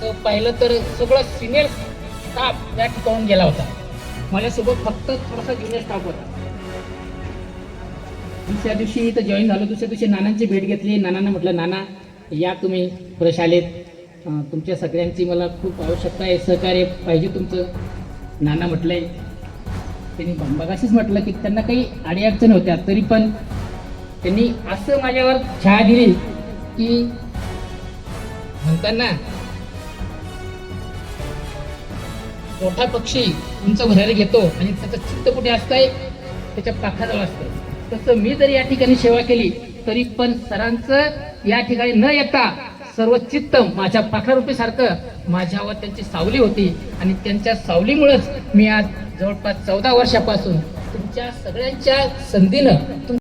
तर पाहिलं तर सगळं सिनियर स्टाफ त्या ठिकाणून गेला होता. माझ्यासोबत फक्त थोडासा ज्युनियर स्टाफ होता. दुसऱ्या दिवशी इथं जॉईन झालो. दुसऱ्या दिवशी नानांची भेट घेतली. नानांना म्हटलं नाना या तुम्ही प्रशालेत तुमच्या सगळ्यांची मला खूप आवश्यकता आहे. सहकार्य पाहिजे तुमचं. नाना म्हटलंय. त्यांनी बघाशीच म्हटलं की त्यांना काही अडीअडचण होत्या तरी पण त्यांनी असं माझ्यावर छाया दिली की म्हणताना मोठा पक्षी उंच भरायला घेतो आणि त्याचं चित्त कुठे असतंय? त्याच्या पाखाजवळ असतं तसं मी जरी या ठिकाणी सेवा केली तरी पण सरांचं या ठिकाणी न येता सर्व चित्त माझ्या पाखरारूपी सारखं माझ्यावर त्यांची सावली होती. आणि त्यांच्या सावलीमुळेच मी आज जवळपास चौदा वर्षापासून तुमच्या सगळ्यांच्या संधीनं तुम